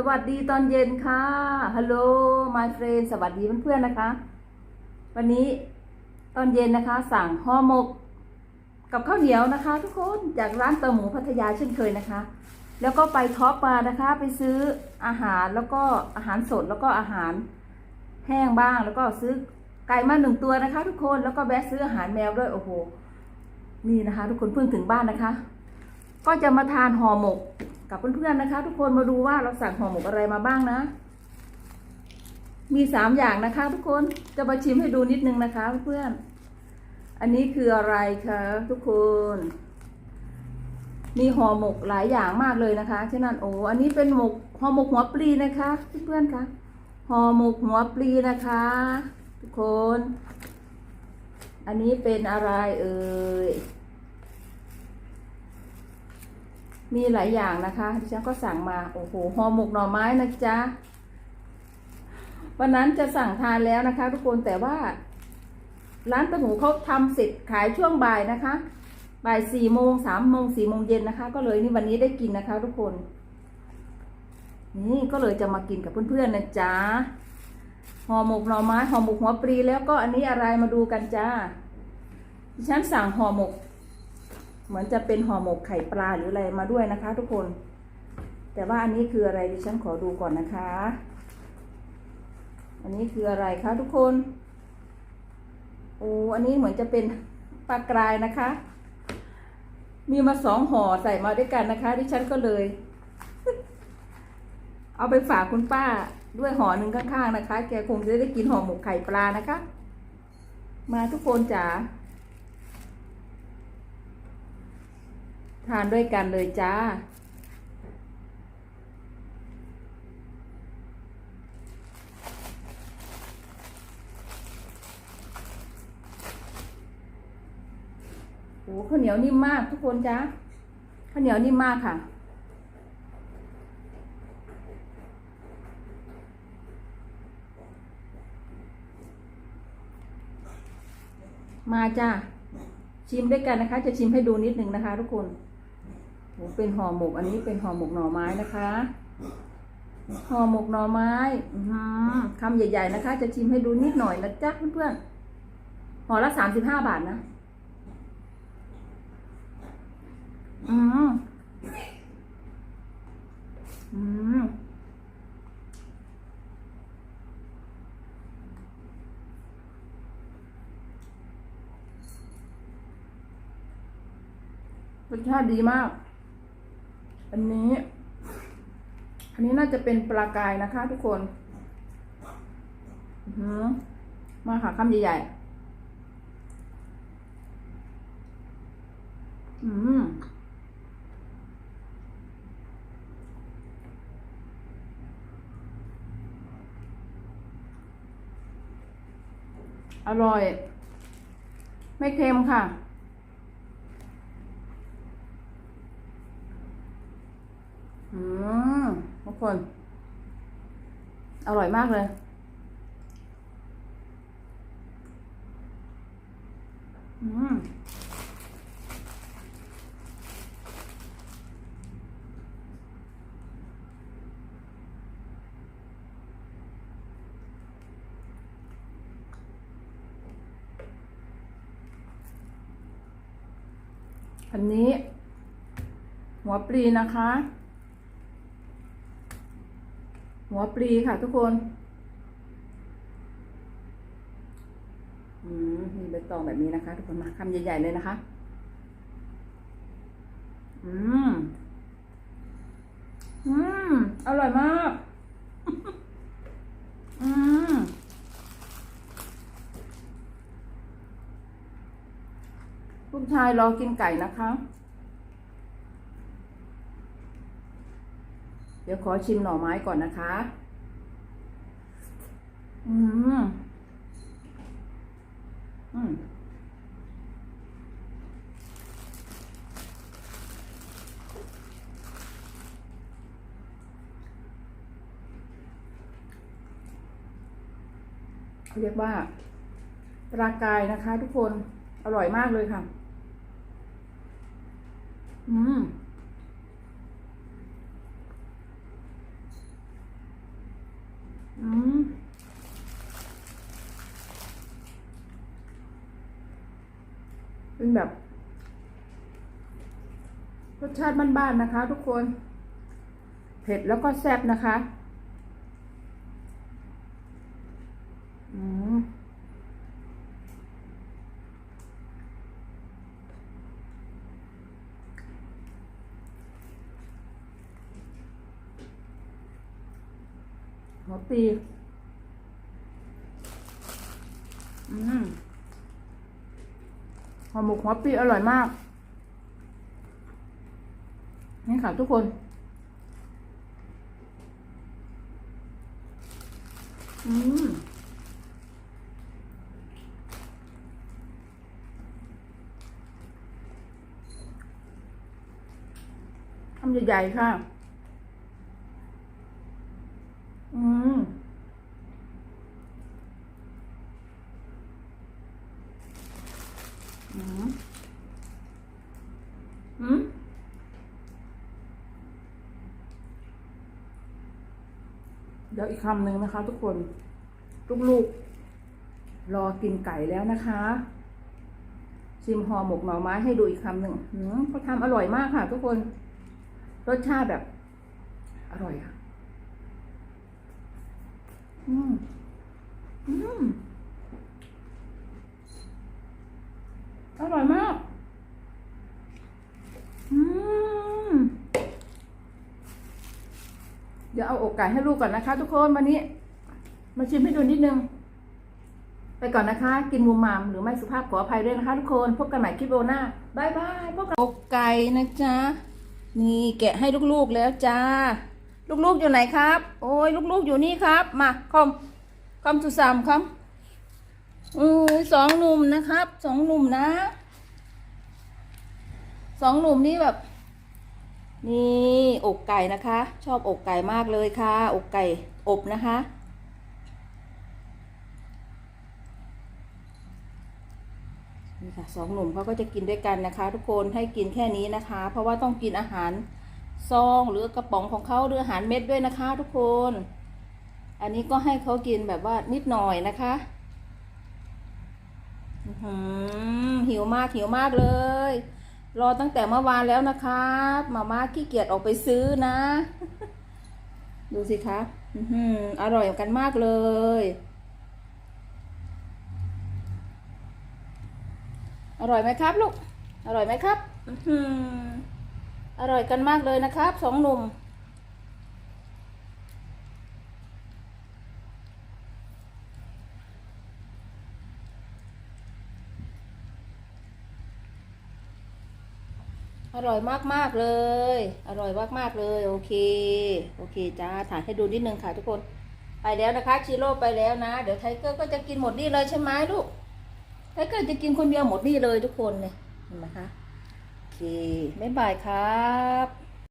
สวัสดีตอนเย็นค่ะ ฮัลโหล my friend สวัสดีเพื่อนๆนะคะ วันนี้ตอนเย็นนะคะ สั่งห่อหมก กับข้าวเหนียวนะคะ ทุกคนจากร้านเตาหมูพัทยาเช่นเคยนะคะ แล้วก็ไปท็อปมานะคะ ไปซื้ออาหารแล้วก็อาหารสดแล้วก็อาหารแห้งบ้าง แล้วก็ซื้อไก่มาหนึ่งตัวนะคะ ทุกคนแล้วก็แวะซื้ออาหารแมวด้วยโอ้โหนี่นะคะ ทุกคนเพิ่งถึงบ้านนะคะ ก็จะมาทานห่อหมก กับเพื่อนๆนะคะ ทุกคนมาดูว่าเราสั่งห่อหมกอะไรมาบ้างนะ มีสามอย่างนะคะ ทุกคนจะมาชิมให้ดูนิดนึงนะคะ เพื่อนๆอันนี้คืออะไรคะทุกคน มีห่อหมกหลายอย่างมากเลยนะคะฉะนั้นโอ้อันนี้เป็นหมกห่อหมกหัวปลีนะคะเพื่อนๆคะห่อหมกหัวปลีนะคะ ทุกคน อันนี้เป็นอะไรเอ่ย มีหลายอย่างนะคะดิฉันก็สั่งมาโอ้โหห่อหมกหน่อไม้นะจ๊ะวันนั้นจะสั่งทานแล้วนะคะ ทุกคนแต่ว่า ร้านตะหมูเขาทำเสร็จขายช่วงบ่ายนะคะบ่ายสี่โมงสามโมงสี่โมงเย็นนะคะ ก็เลยนี่วันนี้ได้กินนะคะ ทุกคน นี่ก็เลยจะมากินกับเพื่อนๆนะจ๊ะห่อหมกหน่อไม้ห่อหมกหัวปลีแล้วก็อันนี้อะไรมาดูกันจ้าดิฉันสั่งห่อหมก เหมือนจะเป็นห่อหมกไข่ปลาหรืออะไรมาด้วยนะคะ ทุกคน แต่ว่าอันนี้คืออะไรดิฉันขอดูก่อนนะคะ อันนี้คืออะไรคะทุกคนโอ้อันนี้เหมือนจะเป็นปลากรายนะคะ มีมาสองห่อใส่มาด้วยกันนะคะดิฉันก็เลย เอาไปฝากคุณป้าด้วยห่อหนึ่งข้างๆนะคะ แกคงจะได้กินห่อหมกไข่ปลานะคะ มาทุกคนจ๋า ทานด้วยกันเลยจ้า โอ้ข้าวเหนียวนิ่มมากทุกคนจ้าข้าวเหนียวนิ่มมากค่ะมาจ้าชิมด้วยกันนะคะ จะชิมให้ดูนิดหนึ่งนะคะทุกคน เป็นห่อหมก อันนี้เป็นห่อหมกหน่อไม้นะคะห่อหมกหน่อไม้อื้อหือคำใหญ่ ๆ นะคะ จะชิมให้ดูนิดหน่อยนะจ๊ะเพื่อนๆห่อละสามสิบห้าบาทนะ อืมอืมรสชาติดีมาก อันนี้ อันนี้น่าจะเป็นปลากายนะคะ ทุกคนหือมาค่ะคำใหญ่ๆ อืมอร่อย ไม่เค็มค่ะ อืมทุกคน อร่อยมากเลย อืมอันนี้ หัวปลีนะคะ หัวปลีค่ะทุกคนอืมมีใบตองแบบนี้นะคะ ทุกคนมาคำใหญ่ ๆ เลยนะคะ อืม อืม อร่อยมาก อืม ลูกชายรอกินไก่นะคะ ดี๋ยวขอชิมหน่อไม้ก่อนนะคะ อืม อืมเขาเรียกว่าปลากายนะคะทุกคน อร่อยมากเลยค่ะ อืม เป็นแบบ รสชาติบ้านๆนะคะ ทุกคน เผ็ดแล้วก็แซ่บนะคะอืมหัวปีอืม อหมกหัวปีอร่อยมาก นี่ค่ะทุกคน อืมทำใหญ่ๆค่ะ อืม อืมอืมเดี๋ยวอีกคำหนึ่งนะคะ ทุกคน ลูกๆ รอกินไก่แล้วนะคะ ชิมห่อหมกหน่อไม้ให้ดูอีกคำหนึ่งเขาทำอร่อยมากค่ะ ทุกคน รสชาติแบบ อร่อยค่ะ อืม อืม ร่อยมาก อืม เดี๋ยวเอาอกไก่ให้ลูกก่อนนะคะ ทุกคนวันนี้ มาชิมให้ดูนิดนึง ไปก่อนนะคะ กินมุมามหรือไม่สุภาพขออภัยด้วยนะคะ ทุกคน พบกันใหม่คลิปโบหน้าบายบายพบกันอกไก่นะจ๊ะ นี่แกะให้ลูกๆแล้วจ้า ลูกๆอยู่ไหนครับ โอ้ยลูกๆอยู่นี่ครับ มาคอมคอมสุสามคอมอือสองหนุ่มนะครับ สองหนุ่มนะ สองหนุ่มนี่แบบ นี่อกไก่นะคะ ชอบอกไก่มากเลยค่ะ อกไก่อบนะคะนี่ค่ะสองหนุ่มเขาก็จะกินด้วยกันนะคะ ทุกคนให้กินแค่นี้นะคะ เพราะว่าต้องกินอาหารซองหรือกระป๋องของเขาหรืออาหารเม็ดด้วยนะคะ ทุกคน อันนี้ก็ให้เขากินแบบว่านิดหน่อยนะคะหือหิวมากหิวมากเลย รอตั้งแต่เมื่อวานแล้วนะคะมาม่าขี้เกียจออกไปซื้อนะ ดูสิคะอื้อหืออร่อยกันมากเลย อร่อยไหมครับลูก อร่อยไหมครับ อืออร่อยกันมากเลยนะครับสองหนุ่ม อร่อยมากๆเลย อร่อยมากๆเลย โอเค โอเคจ้า ถ่ายให้ดูนิดนึงค่ะทุกคน ไปแล้วนะคะชิโร่ไปแล้วนะ เดี๋ยวไทเกอร์ก็จะกินหมดนี่เลยใช่ไหมลูก ไทเกอร์จะกินคนเดียวหมดนี่เลยทุกคนเนี่ย เห็นไหมคะ โอเค บ๊ายบายครับ